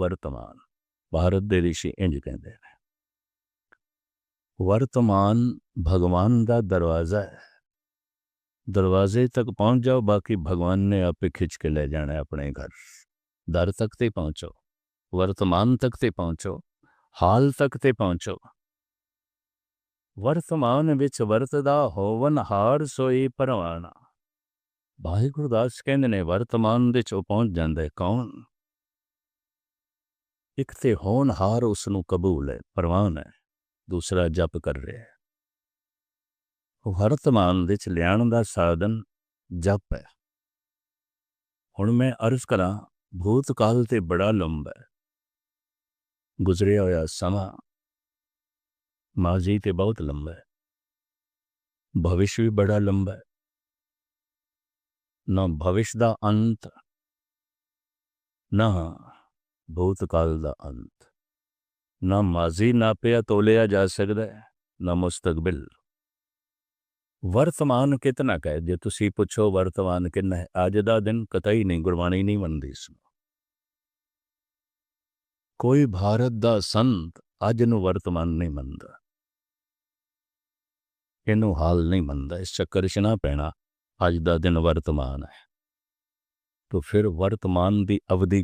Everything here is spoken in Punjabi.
ਵਰਤਮਾਨ, ਭਾਰਤ ਦੇ ਰਿਸ਼ੀ ਇੰਜ ਕਹਿੰਦੇ ਨੇ। ਵਰਤਮਾਨ ਭਗਵਾਨ ਦਾ ਦਰਵਾਜ਼ਾ ਹੈ। ਦਰਵਾਜ਼ੇ ਤੱਕ ਪਹੁੰਚ ਜਾਓ, ਬਾਕੀ ਭਗਵਾਨ ਨੇ ਆਪੇ ਖਿੱਚ ਕੇ ਲੈ ਜਾਣਾ ਆਪਣੇ ਘਰ। ਦਰ ਤੱਕ ਤੇ ਪਹੁੰਚੋ, ਵਰਤਮਾਨ ਤੱਕ ਤੇ ਪਹੁੰਚੋ, ਹਾਲ ਤੱਕ ਤੇ ਪਹੁੰਚੋ। ਵਰਤਮਾਨ ਵਿੱਚ ਵਰਤਦਾ ਹੋਵਨ ਹਾਰ ਸੋਈ ਪਰਵਾਣਾ। ਭਾਈ ਗੁਰਦਾਸ ਕਹਿੰਦੇ ਨੇ, ਵਰਤਮਾਨ ਦੇ ਚ ਉਹ ਪਹੁੰਚ ਜਾਂਦਾ ਕੌਣ? ਇੱਕ ਤੇ ਹੋਣਹਾਰ ਉਸ ਨੂੰ ਕਬੂਲ ਹੈ ਪ੍ਰਵਾਨ ਹੈ, ਦੂਸਰਾ ਜਪ ਕਰ ਰਿਹਾ ਹੈ। ਉਹ ਵਰਤਮਾਨ ਵਿੱਚ ਲਿਆਉਣ ਦਾ ਸਾਧਨ ਜਪ ਹੈ। ਹੁਣ ਮੈਂ ਅਰਜ਼ ਕਰਾਂ, ਭੂਤਕਾਲ ਤੇ ਬੜਾ ਲੰਬਾ ਹੈ। ਗੁਜ਼ਰਿਆ ਹੋਇਆ ਸਮਾਂ ਮਾਜ਼ੀ ਤੇ ਬਹੁਤ ਲੰਬਾ ਹੈ। ਭਵਿਸ਼ ਵੀ ਬੜਾ ਲੰਬਾ ਹੈ। ਨਾ ਭਵਿਸ਼ ਦਾ ਅੰਤ, ਨਾ ਬਹੁਤ ਕਾਲ ਦਾ ਅੰਤ। ਨਾ ਮਾਜ਼ੀ ਨਾਪਿਆ ਤੋਲਿਆ ਜਾ ਸਕਦਾ ਹੈ, ਨਾ ਮੁਸਤਕਬਲ। ਵਰਤਮਾਨ ਕਿਤਨਾ ਕਹੇ ਜੇ ਤੁਸੀਂ ਪੁੱਛੋ ਵਰਤਮਾਨ ਕਿੰਨਾ ਹੈ, ਅੱਜ ਦਾ ਦਿਨ ਕਤਈ ਨਹੀਂ, ਗੁਰਬਾਣੀ ਨਹੀਂ ਮੰਨਦੀ ਇਸ ਕੋਈ ਭਾਰਤ ਦਾ ਸੰਤ ਅੱਜ ਨੂੰ ਵਰਤਮਾਨ ਨਹੀਂ ਮੰਨਦਾ। ਇਹਨੂੰ ਹਾਲ ਨਹੀਂ ਮੰਨਦਾ, ਇਸ ਚੱਕਰ 'ਚ ਨਾ ਪੈਣਾ, ਅੱਜ ਦਾ ਦਿਨ ਵਰਤਮਾਨ ਹੈ। ਤੋ ਫਿਰ ਵਰਤਮਾਨ ਦੀ ਅਵਧੀ